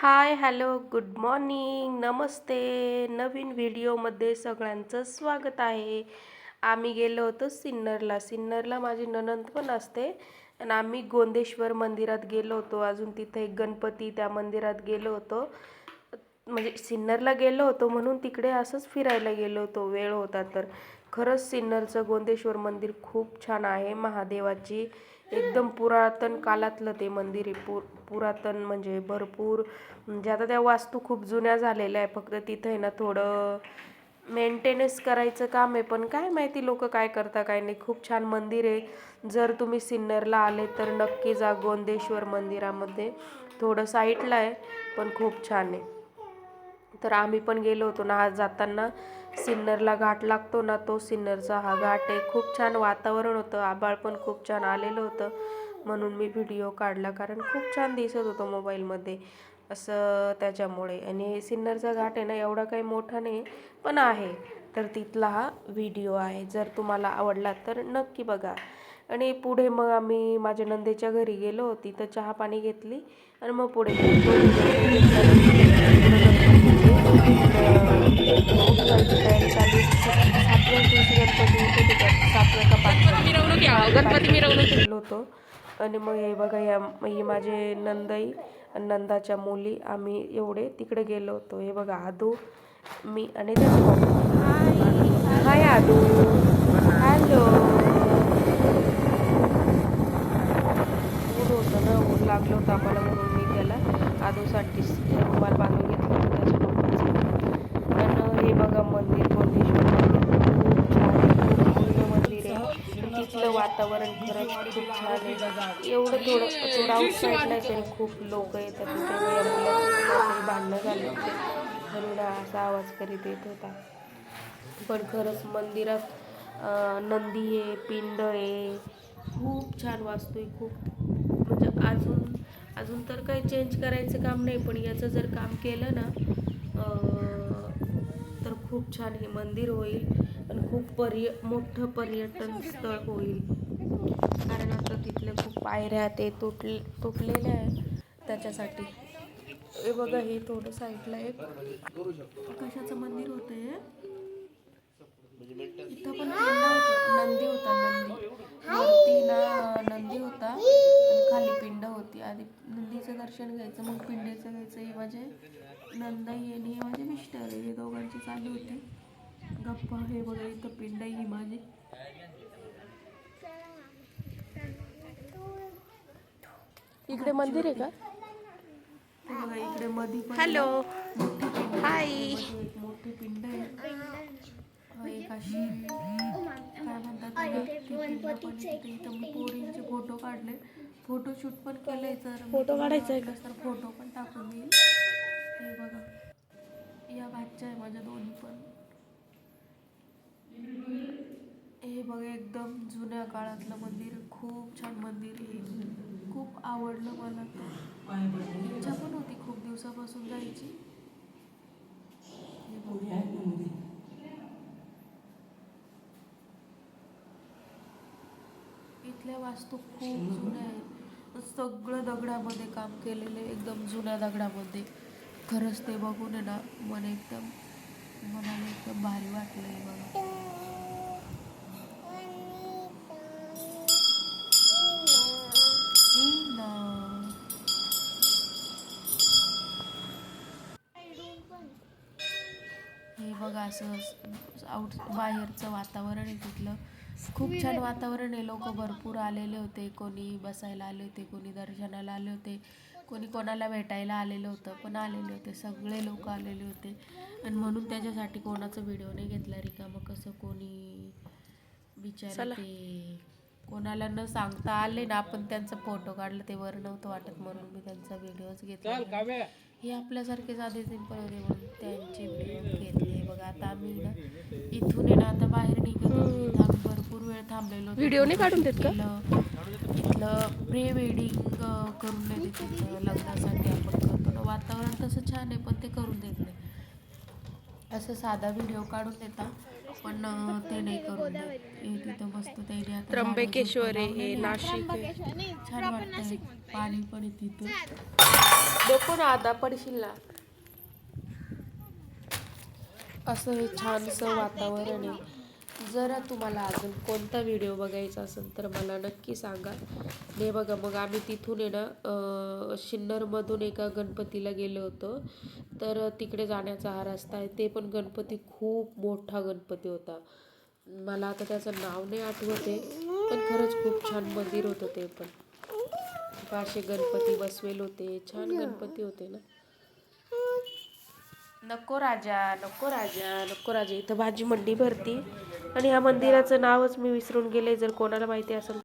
Hi hello good morning. नमस्ते. नवीन व्हिडिओमध्ये सगळ्यांचं स्वागत आहे. आम्ही गेलो होतो सिन्नरला. सिन्नरला माझी ननंद पण असते. आणि आम्ही गोंदेश्वर मंदिरात गेलो होतो. अजून तिथे एक गणपती त्या मंदिरात गेलो होतो. म्हणजे सिन्नरला गेलो होतो म्हणून तिकडे असंच फिरायला गेलो होतो. वेळ होता तर. खरंच सिन्नरचं गोंदेश्वर मंदिर खूप छान आहे. महादेवाची एकदम पुरातन काळातलं ते मंदिर आहे. पु पुरातन म्हणजे भरपूर. म्हणजे आता त्या वास्तू खूप जुन्या झालेल्या आहे. फक्त तिथं आहे ना थोडं मेंटेनन्स करायचं काम आहे. पण काय माहिती लोक काय करता काय नाही. खूप छान मंदिर आहे. जर तुम्ही सिन्नरला आले तर नक्की जा गोंदेश्वर मंदिरामध्ये. थोडं साईटला आहे पण खूप छान आहे. तर आम्ही पण गेलो होतो ना आज जाताना. सिन्नरला घाट लागतो ना तो सिन्नरचा हा घाट आहे. खूप छान वातावरण होतं आबाळ पण खूप छान आलेलं होतं. म्हणून मी व्हिडिओ काढला कारण खूप छान दिसत होतं मोबाईलमध्ये असं त्याच्यामुळे. आणि सिन्नरचा घाट आहे ना एवढा काही मोठा नाही पण आहे. तर तिथला हा व्हिडिओ आहे जर तुम्हाला आवडला तर नक्की बघा. आणि पुढे मग आम्ही माझ्या नंदेच्या घरी गेलो तिथं चहा पाणी घेतली आणि मग पुढे मिरवणूक गेलो होतो. आणि मग हे बघा या ही माझे नंदाई आणि नंदाच्या मुली आम्ही एवढे तिकडे गेलो होतो. हे बघा आदू मी आणि त्याचा हाय आदू हॅलो ऊन होतं ना ऊन लागलं होतं आम्हाला म्हणून मी त्याला आदूसाठी रुमाल बांधून घेतलं होतं त्याच्या पप्पाचं पण हे बघा मंदिर कोंडेश्वर मंदिर खूप छान आहे खूप जुनं मंदिर आहे आणि तिथलं वातावरण खरंच खूप छान आहे. एवढं थोडं थोडं आउटसाईडला आहे तरी खूप लोक येतात तिथे. या भांडणं झालं होते म्हणून असा आवाज करीत येत होता. पण खरंच मंदिरात नंदी आहे पिंड आहे. खूप छान वास्तू आहे खूप. म्हणजे अजून अजून तर काही चेंज करायचं काम नाही पण याचं जर काम केलं ना तर खूप छान हे मंदिर होईल. पण खूप पर्य मोठं पर्यटन स्थळ होईल. कारण आता तिथले खूप पायऱ्या ते तुटले तुटलेल्या आहे त्याच्यासाठी. हे बघा हे थोडं साईडला एक कशाचं मंदिर होतं हे इथं पण नंदी होता नंदी. वरती ना नंदी होता. खाली पिंड होती. आधी नंदीचं दर्शन घ्यायचं मग पिंडीचं घ्यायचं. हे माझे नंदाई आणि हे माझे मिस्टर हे दोघांची चालू होती. गप्पा हे बघा इथं पिंड आहे ही माझी. इकडे मंदिर आहे का? हे बघा इकडे मधी पण हॅलो. हाय. एक मोठी पिंड आहे. एक अशी काय म्हणतात. इथं मी पोरींचे फोटो काढले. फोटो शूट पण केलंय तर फोटो काढायचा आहे तर फोटो पण टाकून देईल. हे बघा. या भाच्या आहे माझ्या दोन्ही पण. हे बघा एकदम जुन्या काळातलं मंदिर खूप छान मंदिर आहे. खूप आवडलं मला. तर इच्छा पण होती खूप दिवसापासून जायची. हे इथल्या वास्तू खूप जुन्या आहेत. सगळं दगडामध्ये काम केलेलं आहे एकदम जुन्या दगडामध्ये. खरंच ते बघून आहे ना मन एकदम मनाला एकदम भारी वाटलं आहे बघा हे बघा असं आउट बाहेरचं वातावरण आहे तिथलं. खूप छान वातावरण आहे. लोक भरपूर आलेले होते. कोणी बसायला आले होते कोणी दर्शनाला आले होते. कोणी कोणाला भेटायला आलेलं होतं पण आलेले होते. सगळे लोक आलेले होते. आणि म्हणून त्याच्यासाठी कोणाचा व्हिडिओ नाही घेतला रिकामं कसं कोणी बिचारे ते कोणाला न सांगता आले ना आपण त्यांचा फोटो काढला ते वर नव्हतं वाटत म्हणून मी त्यांचा व्हिडिओच घेतला नाही. हे आपल्यासारखे साधे सिंपल होते म्हणून त्यांचे व्हिडिओ घेतले. बघा आता आम्ही ना इथून ना आता बाहेर निघत आम्ही भरपूर वेळ थांबलेलो व्हिडिओ नाही काढून देत का? इथलं प्री वेडिंग करून नाही देत इथं लग्नासाठी आपण करतो. ना वातावरण तसं छान आहे पण ते करून देत नाही. असं साधा व्हिडिओ काढून देता पण ते नाही करून देत. तिथं मस्त आता त्र्यंबकेश्वर आहे हे नाशिक. छान वाटतंय. पाणी पण आहे तिथं. नको ना आधा पडशील असं हे छानसं वातावरण आहे. जरा तुम्हाला अजून कोणता व्हिडिओ बघायचा असेल तर मला नक्की सांगा. हे बघा मग आम्ही तिथून आहे ना शिन्नरमधून एका गणपतीला गेलो होतो. तर तिकडे जाण्याचा हा रस्ता आहे. ते पण गणपती खूप मोठा गणपती होता. मला आता त्याचं नाव नाही आठवते पण खरंच खूप छान मंदिर होतं ते पण. पाचशे गणपती बसवेल होते. छान गणपती होते ना. नको राजा नको राजा नको राजा. इथं भाजी मंडी भरती. आणि ह्या मंदिराचं नावच मी विसरून गेले जर कोणाला माहिती असेल